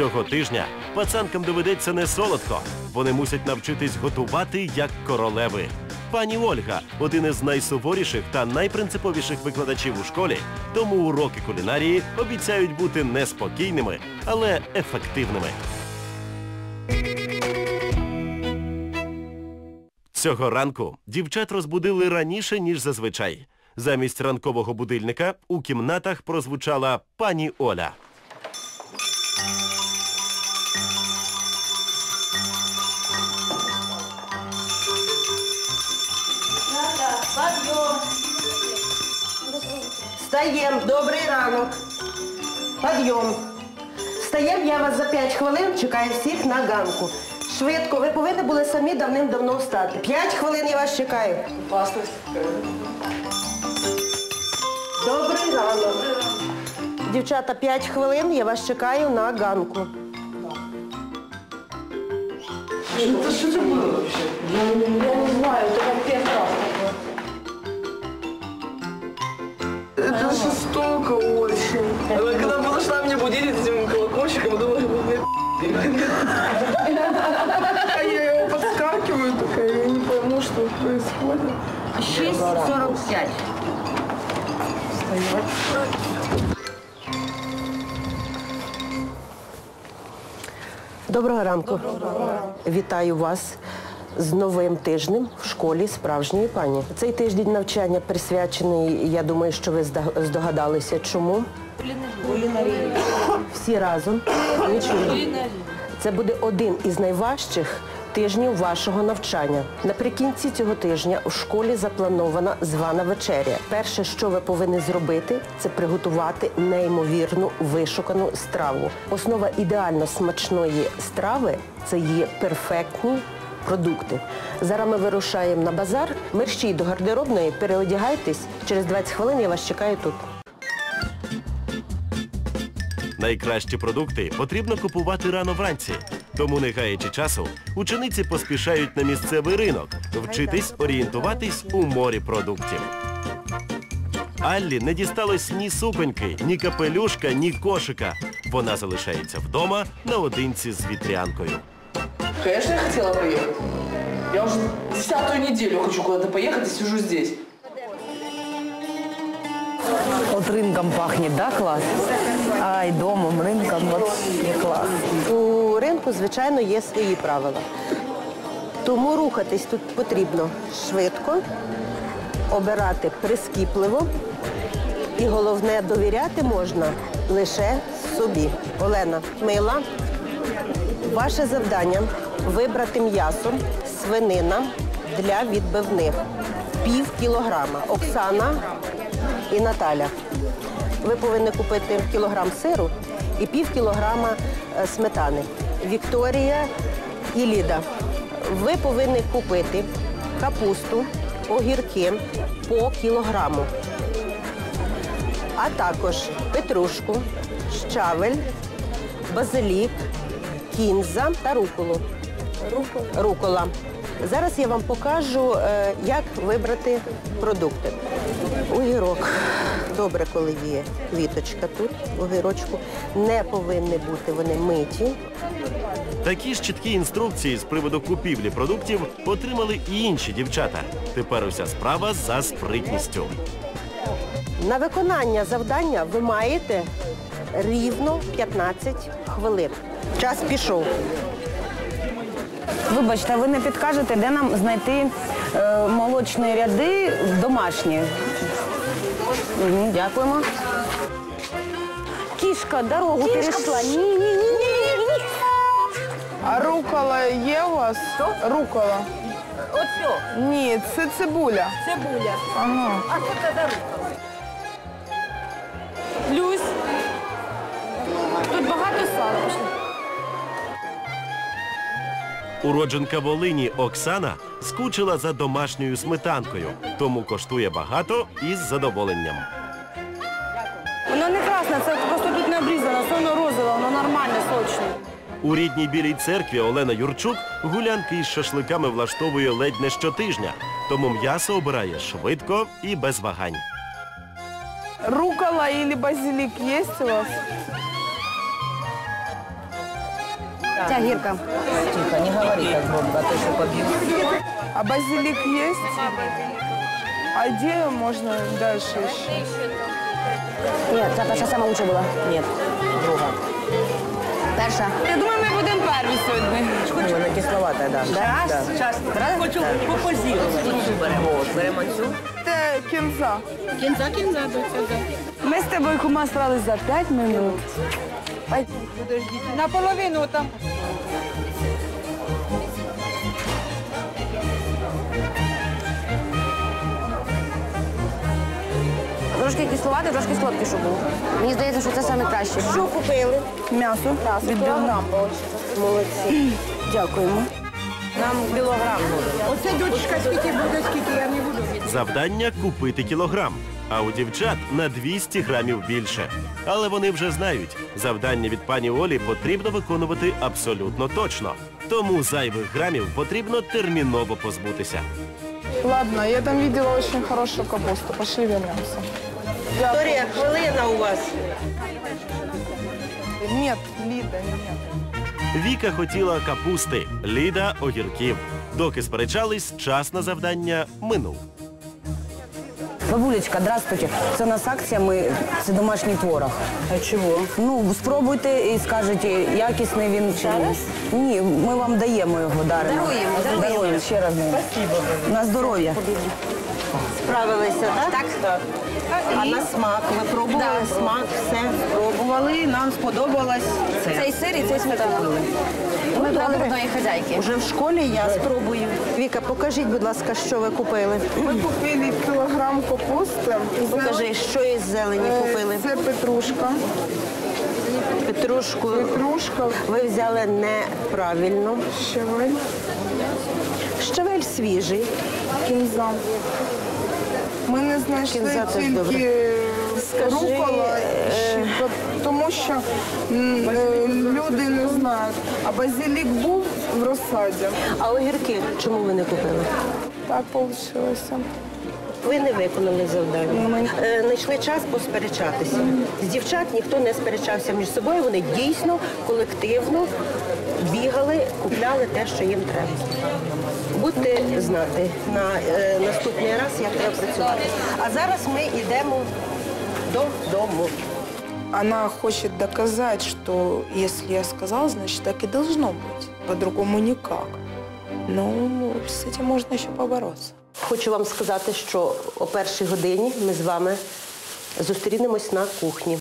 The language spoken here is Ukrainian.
Цього тижня пацанкам доведеться не солодко. Вони мусять навчитись готувати як королеви. Пані Ольга один із найсуворіших та найпринциповіших викладачів у школі, тому уроки кулінарії обіцяють бути неспокійними, але ефективними. Цього ранку дівчат розбудили раніше, ніж зазвичай. Замість ранкового будильника у кімнатах прозвучала пані Оля. Встаєм, добрий ранок. Підйом. Встаєм, я вас за 5 хвилин чекаю всіх на ганку. Швидко, ви повинні були самі давним-давно встати. 5 хвилин я вас чекаю. Добрий ранок. Дівчата, 5 хвилин я вас чекаю на ганку. Это что это что происходит. 6,45. Доброго ранку. Вітаю вас з новим тижнем в школі справжньої пані. Цей тиждень навчання присвячений, я думаю, що ви здогадалися, чому. Кулінарії. Всі разом. Це буде один із найважчих тижнів вашого навчання. Наприкінці цього тижня у школі запланована звана вечеря. Перше, що ви повинні зробити, це приготувати неймовірну вишукану страву. Основа ідеально смачної страви це є перфектні продукти. Зараз ми вирушаємо на базар. Мерщій до гардеробної, переодягайтесь. Через 20 хвилин я вас чекаю тут. Найкращі продукти потрібно купувати рано вранці. Тому, не гаючи часу, учениці поспішають на місцевий ринок вчитись орієнтуватись у морі продуктів. Аллі не дісталось ні суконьки, ні капелюшка, ні кошика. Вона залишається вдома наодинці з вітрянкою. Конечно, я хотела поехать. Я уже десятую неделю хочу куда-то поехать и сижу здесь. Вот рынком пахнет, да, класс? Ай, домом, рынком вообще класс. Ринку, звичайно, є свої правила. Тому рухатись тут потрібно швидко, обирати прискіпливо і головне довіряти можна лише собі. Олена, мила, ваше завдання вибрати м'ясо, свинина для відбивних. Пів кілограма. Оксана і Наталя. Ви повинні купити кілограм сиру і пів кілограма е, сметани. Вікторія і Ліда. Ви повинні купити капусту, огірки по кілограму, а також петрушку, щавель, базилік, кінза та руколу. Рукола. Зараз я вам покажу, е, як вибрати продукти. Огірок. Добре, коли є квіточка тут, огірочку. Не повинні бути вони миті. Такі ж чіткі інструкції з приводу купівлі продуктів отримали і інші дівчата. Тепер уся справа за спритністю. На виконання завдання ви маєте рівно 15 хвилин. Час пішов. Вибачте, ви не підкажете, де нам знайти е, молочні ряди домашні? Угу, дякуємо. Кішка, дорогу перейшла. Ні, ні, ні, ні. А рукола є у вас? Рукола. Оцю, Ні, це цибуля. цибуля. Ага. А що це за рука? Люсь. Тут багато сала. Уродженка Волині Оксана скучила за домашньою сметанкою, тому коштує багато і з задоволенням. Воно не красне, це просто тут не обрізано, все воно воно нормальне, сочне. У рідній білій церкві Олена Юрчук гулянки із шашликами влаштовує ледь не щотижня, тому м'ясо обирає швидко і без вагань. Рукола или базилик є у вас? Ця гірка. Тихо, не говори так громко, а то що поб'ю. А базилик есть? А где можно дальше еще? Ні, ця перша сама лучша була. Ні, друга. Перша. Я думаю, ми будемо перві сьогодні. Ну, Вона кисловата, да. Да. Сейчас, хочу попозировать. От, беремо цю. Это кинза. Ми з тобою кума срались за 5 минут. Ай, подождіть. Наполовину там. Трошки кисловатий, трошки солодкий, щоб був. Мені здається, що це найкраще. Що купили? М'ясо. Відбивна. Молодці. Дякуємо. Нам кілограм буде. скільки, я не буду сіти. Завдання купити кілограм, а у дівчат на 200 грамів більше. Але вони вже знають, завдання від пані Олі потрібно виконувати абсолютно точно. Тому зайвих грамів потрібно терміново позбутися. Ладно, я там видела очень хорошую капусту. Пошли вернемся. Вікторія, хвилина у вас. Нет, Лида, нет. Віка хотіла капусти, Ліда огірків. Доки сперечались, час на завдання минув. Бабулечка, здравствуйте. Це у нас акція, ми це домашній творог. А чого? Ну, спробуйте і скажете, якісний він чи ні. Ні, ми вам даємо його даримо. Даруємо, даруємо. Ще раз. Спасибо. На здоров'я. Справилися, так? Так. А на смак? Ви пробували смак, все? Пробували, нам сподобалось це. Цей сир і цей сметана. Ми брали в одної хазяйки. Уже в школі я спробую. Віка, покажіть, будь ласка, що ви купили. Мы купили килограмм капусты. Покажи, що із зелені Э, купили. Це петрушка. Петрушку Петрушка, ви взяли неправильно. щавель, Щавель свіжий. кінза. Ми не знайшли добре. тільки Скажи, рукола, е, тому що е, люди не знають. А базилік був в розсаді. А огірки чому ви не купили? Так вийшло. Ви не виконали завдання. Е, Знайшли час посперечатися. З дівчат ніхто не сперечався між собою. Вони дійсно колективно бігали, купляли те, що їм треба. Будьте знати на е, наступний раз, як треба працювати. А зараз ми йдемо додому. Она хочет доказать, что если я сказала, значит так и должно быть. По-другому никак. Ну, с этим можно еще побороться. Хочу вам сказати, що о першій годині ми з вами зустрінемось на кухні.